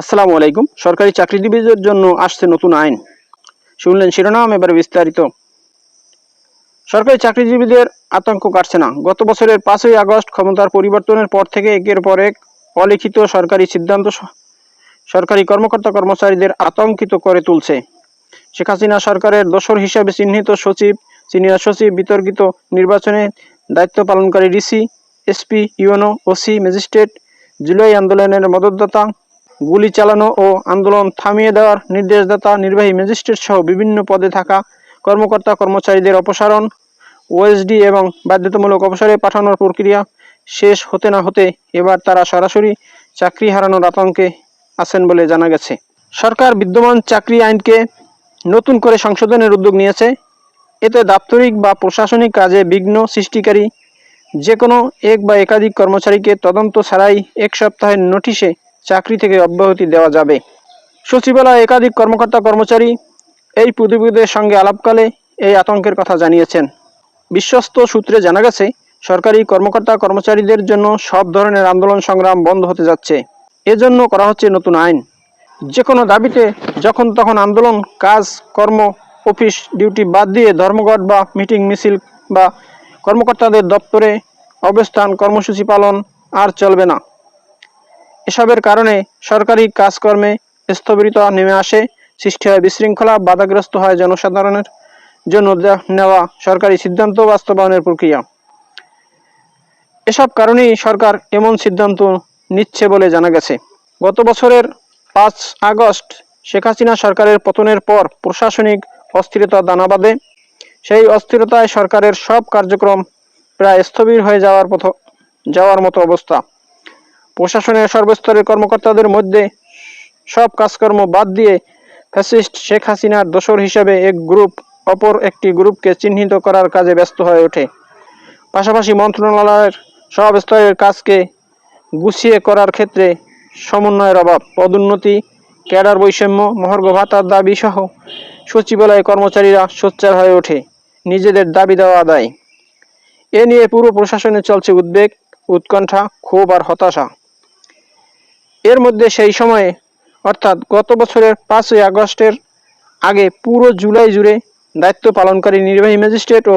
আসসালামু আলাইকুম। সরকারি চাকরিজীবীদের জন্য আসছে নতুন আইন। শুনলেন শিরোনাম, এবার বিস্তারিত। সরকারি চাকরিজীবীদের আতঙ্ক কাটছে না। গত বছরের পাঁচই আগস্ট ক্ষমতার পরিবর্তনের পর থেকে একের পর এক অলিখিত সরকারি সিদ্ধান্ত সরকারি কর্মকর্তা কর্মচারীদের আতঙ্কিত করে তুলছে। শেখ হাসিনা সরকারের দোসর হিসাবে চিহ্নিত সচিব, সিনিয়র সচিব বিতর্কিত নির্বাচনে দায়িত্ব পালনকারী DC, SP, UNO, OC, magistrate, July আন্দোলনের মদতদাতা গুলি চালানো ও আন্দোলন থামিয়ে দেওয়ার নির্দেশদাতা নির্বাহী ম্যাজিস্ট্রেট সহ বিভিন্ন পদে থাকা কর্মকর্তা কর্মচারীদের অপসারণ, ওএসডি এবং বাধ্যতামূলক অবসরে পাঠানোর প্রক্রিয়া শেষ হতে না হতে এবার তারা সরাসরি চাকরি হারানোর আতঙ্কে আছেন বলে জানা গেছে। সরকার বিদ্যমান চাকরি আইনকে নতুন করে সংশোধনের উদ্যোগ নিয়েছে। এতে দাপ্তরিক বা প্রশাসনিক কাজে বিঘ্ন সৃষ্টিকারী যে কোনো এক বা একাধিক কর্মচারীকে তদন্ত ছাড়াই এক সপ্তাহের নোটিশে চাকরি থেকে অব্যাহতি দেওয়া যাবে। সচিবালয় একাধিক কর্মকর্তা কর্মচারী এই প্রতিবেদনের সঙ্গে আলাপকালে এই আতঙ্কের কথা জানিয়েছেন। বিশ্বস্ত সূত্রে জানা গেছে, সরকারি কর্মকর্তা কর্মচারীদের জন্য সব ধরনের আন্দোলন সংগ্রাম বন্ধ হতে যাচ্ছে। এজন্য করা হচ্ছে নতুন আইন। যে কোনো দাবিতে যখন তখন আন্দোলন, কাজ, কর্ম, অফিস, ডিউটি বাদ দিয়ে ধর্মঘট বা মিটিং, মিছিল বা কর্মকর্তাদের দপ্তরে অবস্থান, কর্মসূচি পালন আর চলবে না। এসবের কারণে সরকারি কাজকর্মে স্থবিরতা নেমে আসে, সৃষ্টি হয় বিশৃঙ্খলা, বাধাগ্রস্ত হয় জনসাধারণের জন্য নেওয়া সরকারি সিদ্ধান্ত বাস্তবায়নের প্রক্রিয়া। এসব কারণেই সরকার এমন সিদ্ধান্ত নিচ্ছে বলে জানা গেছে। গত বছরের পাঁচ আগস্ট শেখ হাসিনা সরকারের পতনের পর প্রশাসনিক অস্থিরতা দানা বাঁধে। সেই অস্থিরতায় সরকারের সব কার্যক্রম প্রায় স্থবির হয়ে যাওয়ার পথ যাওয়ার মতো অবস্থা। প্রশাসনের সর্বস্তরের কর্মকর্তাদের মধ্যে সব কাজকর্ম বাদ দিয়ে ফ্যাসিস্ট শেখ হাসিনার দোসর হিসেবে এক গ্রুপ, অপর একটি গ্রুপকে চিহ্নিত করার কাজে ব্যস্ত হয়ে ওঠে। পাশাপাশি মন্ত্রণালয়ের সব স্তরের কাজকে গুছিয়ে করার ক্ষেত্রে সমন্বয়ের অভাব, পদোন্নতি, ক্যাডার বৈষম্য, মহার্ঘ ভাতার দাবি সহ সচিবালয়ে কর্মচারীরা সোচ্চার হয়ে ওঠে, নিজেদের দাবি দেওয়া আদায়। এ নিয়ে পুরো প্রশাসনে চলছে উদ্বেগ, উৎকণ্ঠা, ক্ষোভ আর হতাশা। এর মধ্যে সেই সময়ে, অর্থাৎ গত বছরের পাঁচই আগস্টের আগে পুরো জুলাই জুড়ে দায়িত্ব পালনকারী নির্বাহী ম্যাজিস্ট্রেট ও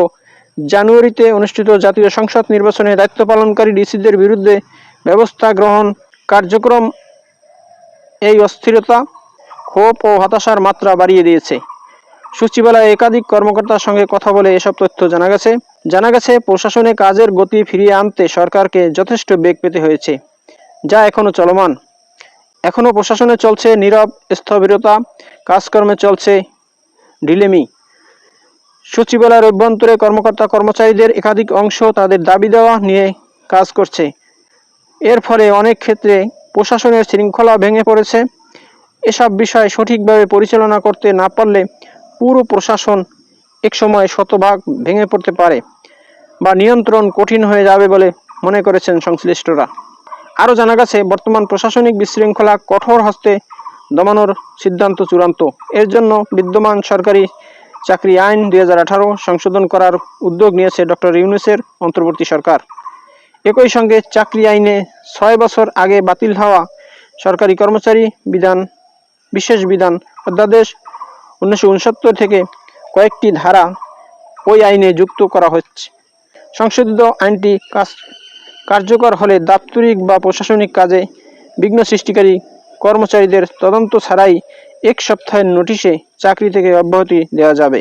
জানুয়ারিতে অনুষ্ঠিত জাতীয় সংসদ নির্বাচনে দায়িত্ব পালনকারী ডিসিদের বিরুদ্ধে ব্যবস্থা গ্রহণ কার্যক্রম এই অস্থিরতা, ক্ষোভ ও হতাশার মাত্রা বাড়িয়ে দিয়েছে। সচিবালয়ে একাধিক কর্মকর্তার সঙ্গে কথা বলে এসব তথ্য জানা গেছে। জানা গেছে, প্রশাসনে কাজের গতি ফিরিয়ে আনতে সরকারকে যথেষ্ট বেগ পেতে হয়েছে, যা এখনও চলমান। এখনও প্রশাসনে চলছে নীরব স্থবিরতা, কাজকর্মে চলছে ঢিলেমি সচিবালয়ের অভ্যন্তরে কর্মকর্তা কর্মচারীদের একাধিক অংশ তাদের দাবি দেওয়া নিয়ে কাজ করছে। এর ফলে অনেক ক্ষেত্রে প্রশাসনের শৃঙ্খলা ভেঙে পড়েছে। এসব বিষয় সঠিকভাবে পরিচালনা করতে না পারলে পুরো প্রশাসন একসময় শতভাগ ভেঙে পড়তে পারে বা নিয়ন্ত্রণ কঠিন হয়ে যাবে বলে মনে করেছেন সংশ্লিষ্টরা। আরও জানা গেছে, বর্তমান প্রশাসনিক বিশৃঙ্খলা কঠোর হস্তে দমানোর সিদ্ধান্ত চূড়ান্ত। এর জন্য বিদ্যমান সরকারি চাকরি আইন দু হাজার আঠারো সংশোধন করার উদ্যোগ নিয়েছে ডক্টর ইউনুসের অন্তর্বর্তী সরকার। একই সঙ্গে চাকরি আইনে ছয় বছর আগে বাতিল হওয়া সরকারি কর্মচারী বিধান, বিশেষ বিধান অধ্যাদেশ উনিশশো উনসত্তর থেকে কয়েকটি ধারা ওই আইনে যুক্ত করা হচ্ছে সংশোধিত আইনটি কাজ কার্যকর হলে দাপ্তরিক বা প্রশাসনিক কাজে বিঘ্ন সৃষ্টিকারী কর্মচারীদের তদন্ত ছাড়াই এক সপ্তাহের নোটিশে চাকরি থেকে অব্যাহতি দেওয়া যাবে।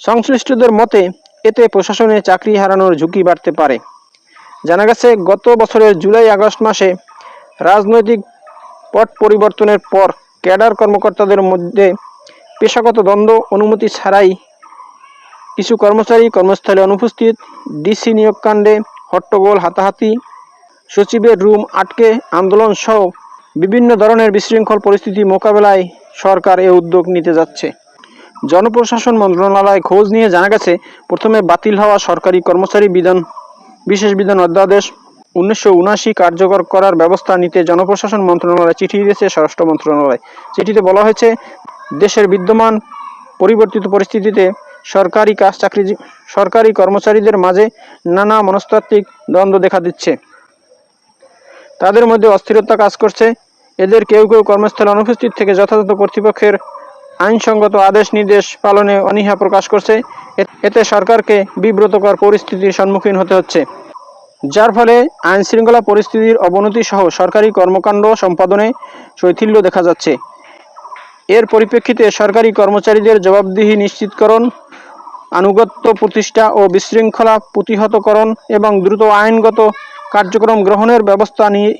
সংশ্লিষ্টদের মতে, এতে প্রশাসনে চাকরি হারানোর ঝুঁকি বাড়তে পারে। জানা গেছে, গত বছরের জুলাই আগস্ট মাসে রাজনৈতিক পট পরিবর্তনের পর ক্যাডার কর্মকর্তাদের মধ্যে পেশাগত দ্বন্দ্ব, অনুমতি ছাড়াই কিছু কর্মচারী কর্মস্থলে অনুপস্থিত। ডিসি নিয়োগকাণ্ডে হট্টগোল হাতাহাতি, সচিবের রুম আটকে, আন্দোলন সহ বিভিন্ন ধরনের বিশৃঙ্খল পরিস্থিতি মোকাবেলায় সরকার এ উদ্যোগ নিতে যাচ্ছে। জনপ্রশাসন মন্ত্রণালয় খোঁজ নিয়ে জানা গেছে, প্রথমে বাতিল হওয়া সরকারি কর্মচারী বিধান, বিশেষ বিধান অধ্যাদেশ উনিশশো উনাশি কার্যকর করার ব্যবস্থা নিতে জনপ্রশাসন মন্ত্রণালয় চিঠি দিয়েছে স্বরাষ্ট্র মন্ত্রণালয়। চিঠিতে বলা হয়েছে, দেশের বিদ্যমান পরিবর্তিত পরিস্থিতিতে সরকারি কাজ, চাকরি, সরকারি কর্মচারীদের মাঝে নানা মনস্তাত্ত্বিক দ্বন্দ্ব দেখা দিচ্ছে। তাদের মধ্যে অস্থিরতা কাজ করছে। এদের কেউ কেউ কর্মস্থলে অনুপস্থিত থেকে যথাযথ কর্তৃপক্ষের আইনসঙ্গত আদেশ নির্দেশ পালনে অনীহা প্রকাশ করছে। এতে সরকারকে বিব্রতকর পরিস্থিতির সম্মুখীন হতে হচ্ছে। যার ফলে আইন শৃঙ্খলা পরিস্থিতির অবনতি সহ সরকারি কর্মকাণ্ড সম্পাদনে শৈথিল্য দেখা যাচ্ছে। এর পরিপ্রেক্ষিতে সরকারি কর্মচারীদের জবাবদিহি নিশ্চিতকরণ আনুগত্য প্রতিষ্ঠা ও বিশৃঙ্খলা প্রতিহতকরণ এবং দ্রুত আইনগত কার্যক্রম গ্রহণের ব্যবস্থা নিয়ে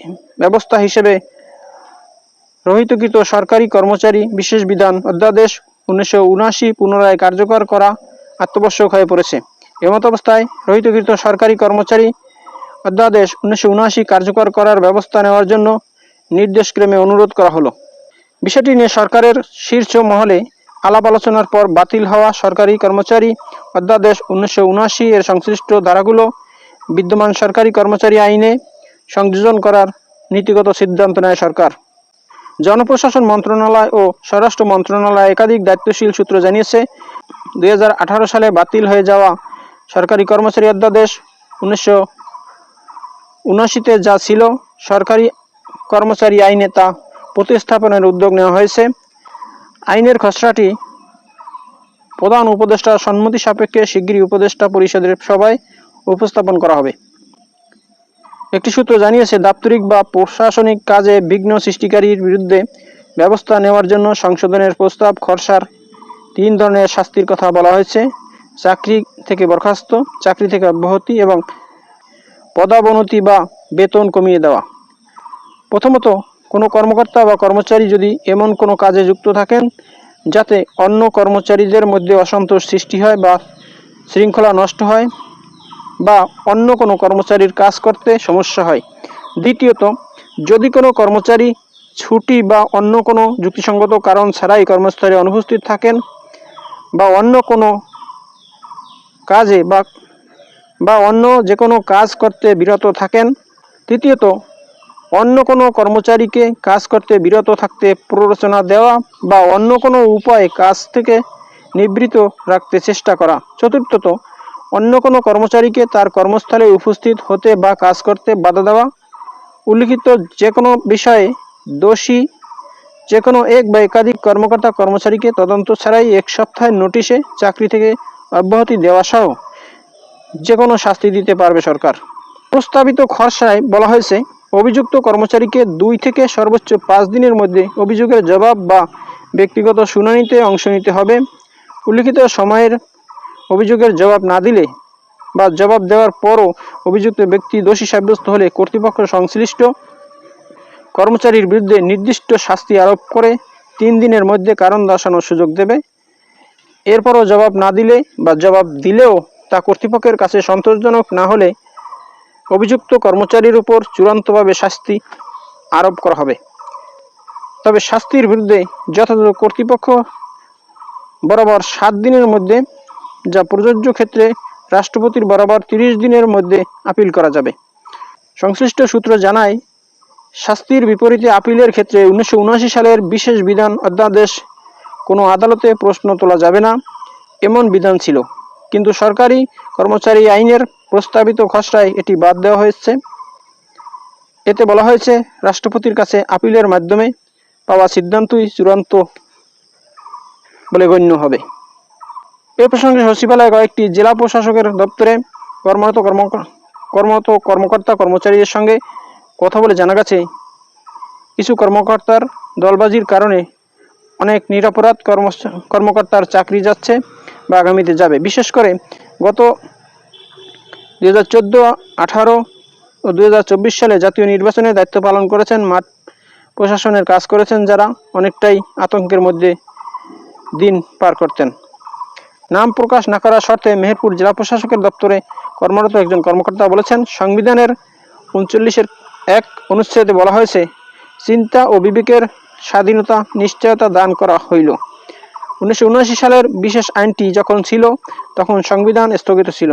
ব্যবস্থা হিসেবে রহিতকৃত সরকারি কর্মচারী বিশেষ বিধান অধ্যাদেশ উনিশশো উনআশি পুনরায় কার্যকর করা আত্মবশ্যক হয়ে পড়েছে। এমত অবস্থায় রহিতকৃত সরকারি কর্মচারী অধ্যাদেশ উনিশশো উনআশি কার্যকর করার ব্যবস্থা নেওয়ার জন্য নির্দেশক্রমে অনুরোধ করা হলো। বিষয়টি নিয়ে সরকারের শীর্ষ মহলে আলাপ আলোচনার পর বাতিল হওয়া সরকারি কর্মচারী অধ্যাদেশ উনিশশো উনআশি এর সংশ্লিষ্ট ধারাগুলো বিদ্যমান সরকারি কর্মচারী আইনে সংযোজন করার নীতিগত সিদ্ধান্ত নেয় সরকার। জনপ্রশাসন মন্ত্রণালয় ও স্বরাষ্ট্র মন্ত্রণালয় একাধিক দায়িত্বশীল সূত্র জানিয়েছে, দুই হাজার আঠারো সালে বাতিল হয়ে যাওয়া সরকারি কর্মচারী অধ্যাদেশ উনিশশো উনআশিতে যা ছিল সরকারি কর্মচারী আইনে তা প্রতিস্থাপনের উদ্যোগ নেওয়া হয়েছে। আইনের খসড়াটি প্রধান উপদেষ্টার সম্মতি সাপেক্ষে শিগগিরই উপদেষ্টা পরিষদের সভায় উপস্থাপন করা হবে। একটি সূত্র জানিয়েছে, দাপ্তরিক বা প্রশাসনিক কাজে বিঘ্ন সৃষ্টিকারীর বিরুদ্ধে ব্যবস্থা নেওয়ার জন্য সংশোধনের প্রস্তাব খরসার তিন ধরনের শাস্তির কথা বলা হয়েছে। চাকরি থেকে বরখাস্ত, চাকরি থেকে অব্যাহতি এবং পদাবনতি বা বেতন কমিয়ে দেওয়া। প্রথমত কোনো কর্মকর্তা বা কর্মচারী যদি এমন কোনো কাজে যুক্ত থাকেন, যাতে অন্য কর্মচারীদের মধ্যে অসন্তোষ সৃষ্টি হয় বা শৃঙ্খলা নষ্ট হয় বা অন্য কোনো কর্মচারীর কাজ করতে সমস্যা হয়। দ্বিতীয়ত, যদি কোনো কর্মচারী ছুটি বা অন্য কোনো যুক্তিসঙ্গত কারণ ছাড়াই কর্মস্থলে অনুপস্থিত থাকেন বা অন্য কোনো কাজে বা বা অন্য যে কোনো কাজ করতে বিরত থাকেন, তৃতীয়ত অন্য কোনো কর্মচারীকে কাজ করতে বিরত থাকতে প্ররোচনা দেওয়া বা অন্য কোনো উপায়ে কাজ থেকে নিবৃত রাখতে চেষ্টা করা। চতুর্থত, অন্য কোনো কর্মচারীকে তার কর্মস্থলে উপস্থিত হতে বা কাজ করতে বাধা দেওয়া। উল্লিখিত, যে কোনো বিষয়ে দোষী, যে কোনো এক বা একাধিক কর্মকর্তা কর্মচারীকে তদন্ত ছাড়াই এক সপ্তাহের নোটিশে চাকরি থেকে অব্যাহতি দেওয়া সহ যে কোনো শাস্তি দিতে পারবে সরকার। প্রস্তাবিত খরচায় বলা হয়েছে অভিযুক্ত কর্মচারীকে দুই থেকে সর্বোচ্চ পাঁচ দিনের মধ্যে অভিযোগের জবাব বা ব্যক্তিগত শুনানিতে অংশ নিতে হবে। উল্লিখিত সময়ের অভিযোগের জবাব না দিলে বা জবাব দেওয়ার পরও অভিযুক্ত ব্যক্তি দোষী সাব্যস্ত হলে কর্তৃপক্ষ সংশ্লিষ্ট কর্মচারীর বিরুদ্ধে নির্দিষ্ট শাস্তি আরোপ করে তিন দিনের মধ্যে কারণ দর্শানোর সুযোগ দেবে। এরপরও জবাব না দিলে বা জবাব দিলেও তা কর্তৃপক্ষের কাছে সন্তোষজনক না হলে অভিযুক্ত কর্মচারীর উপর চূড়ান্তভাবে শাস্তি আরোপ করা হবে। তবে শাস্তির বিরুদ্ধে যথাযথ কর্তৃপক্ষ বরাবর সাত দিনের মধ্যে যা প্রযোজ্য ক্ষেত্রে রাষ্ট্রপতির বরাবর তিরিশ দিনের মধ্যে আপিল করা যাবে। সংশ্লিষ্ট সূত্র জানায়, শাস্তির বিপরীতে আপিলের ক্ষেত্রে উনিশশো উনআশি সালের বিশেষ বিধান অধ্যাদেশ কোনো আদালতে প্রশ্ন তোলা যাবে না, এমন বিধান ছিল। কিন্তু সরকারি কর্মচারী আইনের প্রস্তাবিত খসড়ায় এটি বাদ দেওয়া হয়েছে। এতে বলা হয়েছে, রাষ্ট্রপতির কাছে আপিলের মাধ্যমে পাওয়া সিদ্ধান্তই চূড়ান্ত বলে গণ্য হবে। এ প্রসঙ্গে সচিবালয়ে কয়েকটি জেলা প্রশাসকের দপ্তরে কর্মরত কর্ম কর্মরত কর্মকর্তা কর্মচারীদের সঙ্গে কথা বলে জানা গেছে, কিছু কর্মকর্তার দলবাজির কারণে অনেক নিরাপরাধ কর্ম কর্মকর্তার চাকরি যাচ্ছে বা আগামীতে যাবে। বিশেষ করে গত দুই হাজার চোদ্দ, আঠারো ও দুই হাজার চব্বিশ সালে জাতীয় নির্বাচনে দায়িত্ব পালন করেছেন মাঠ প্রশাসনের কাজ করেছেন যারা অনেকটাই আতঙ্কের মধ্যে দিন পার করতেন। নাম প্রকাশ না করার শর্তে মেহেরপুর জেলা প্রশাসকের দপ্তরে কর্মরত একজন কর্মকর্তা বলেছেন, সংবিধানের উনচল্লিশের এক অনুচ্ছেদে বলা হয়েছে, চিন্তা ও বিবেকের স্বাধীনতা নিশ্চয়তা দান করা হইল। উনিশশো উনআশি সালের বিশেষ আইনটি যখন ছিল, তখন সংবিধান স্থগিত ছিল।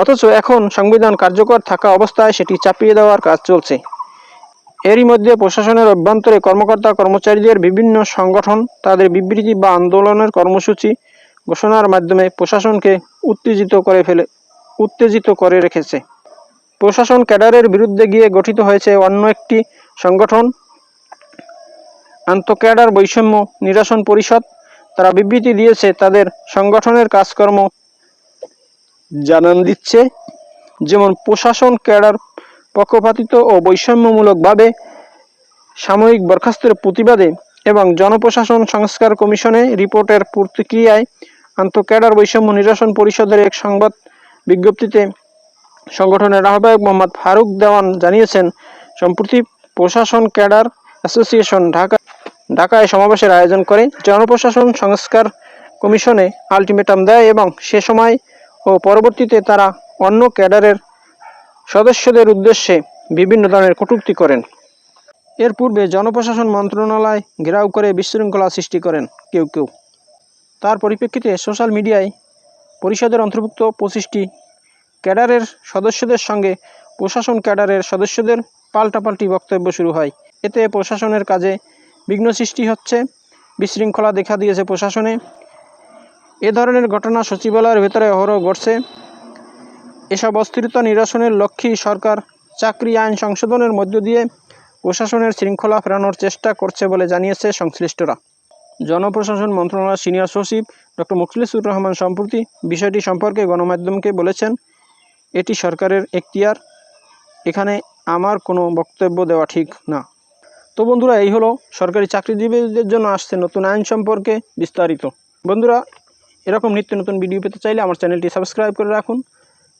অথচ এখন সংবিধান কার্যকর থাকা অবস্থায় সেটি চাপিয়ে দেওয়ার কাজ চলছে। এরই মধ্যে প্রশাসনের অভ্যন্তরে কর্মকর্তা কর্মচারীদের বিভিন্ন সংগঠন, তাদের বিবৃতি বা আন্দোলনের কর্মসূচি ঘোষণার মাধ্যমে প্রশাসনকে উত্তেজিত করে ফেলে, উত্তেজিত করে রেখেছে। প্রশাসন ক্যাডারের বিরুদ্ধে গিয়ে গঠিত হয়েছে অন্য একটি সংগঠন, আন্তঃক্যাডার বৈষম্য নিরসন পরিষদ। তারা বিবৃতি দিয়েছে, তাদের সংগঠনের কাজকর্ম জানান দিচ্ছে, যেমন প্রশাসন, ক্যাডার পক্ষপাতিত ও বৈষম্যমূলকভাবে সাময়িক বরখাস্তের প্রতিবাদে এবং জনপ্রশাসন সংস্কার কমিশনে রিপোর্টের প্রতিক্রিয়ায় আন্তঃক্যাডার বৈষম্য নিরসন পরিষদের এক সংবাদ বিজ্ঞপ্তিতে সংগঠনের আহ্বায়ক মোহাম্মদ ফারুক দেওয়ান জানিয়েছেন, সম্প্রতি প্রশাসন, ক্যাডার অ্যাসোসিয়েশন ঢাকা, ঢাকায় সমাবেশের আয়োজন করে জনপ্রশাসন সংস্কার কমিশনে আলটিমেটাম দেয় এবং সে সময় ও পরবর্তীতে তারা অন্য ক্যাডারের সদস্যদের উদ্দেশ্যে বিভিন্ন ধরনের কটূক্তি করেন। এর পূর্বে জনপ্রশাসন মন্ত্রণালয় ঘেরাও করে বিশৃঙ্খলা সৃষ্টি করেন কেউ কেউ। তার পরিপ্রেক্ষিতে সোশ্যাল মিডিয়ায় পরিষদের অন্তর্ভুক্ত পঁচিশটি ক্যাডারের সদস্যদের সঙ্গে প্রশাসন ক্যাডারের সদস্যদের পাল্টাপাল্টি বক্তব্য শুরু হয়। এতে প্রশাসনের কাজে বিঘ্ন সৃষ্টি হচ্ছে, বিশৃঙ্খলা দেখা দিয়েছে প্রশাসনে। এ ধরনের ঘটনা সচিবালয়ের ভেতরে অহরহ ঘটছে। এসব অস্থিরতা নিরসনের লক্ষ্যেই সরকার চাকরি আইন সংশোধনের মধ্য দিয়ে প্রশাসনের শৃঙ্খলা ফেরানোর চেষ্টা করছে বলে জানিয়েছে সংশ্লিষ্টরা। জনপ্রশাসন মন্ত্রণালয়ের সিনিয়র সচিব ডক্টর মুখলিসুর রহমান সম্প্রতি বিষয়টি সম্পর্কে গণমাধ্যমকে বলেছেন, এটি সরকারের এখতিয়ার। এখানে আমার কোনো বক্তব্য দেওয়া ঠিক না। তো বন্ধুরা, এই হলো সরকারি চাকরিজীবীদের জন্য আসছে নতুন আইন সম্পর্কে বিস্তারিত। বন্ধুরা এরকম নিত্য নতুন ভিডিও পেতে চাইলে আমার চ্যানেলটি সাবস্ক্রাইব করে রাখুন।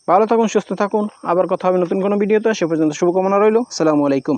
ভালো থাকুন, সুস্থ থাকুন। আবার কথা হবে নতুন কোনো ভিডিওতে সে পর্যন্ত শুভকামনা রইল। সালামু আলাইকুম।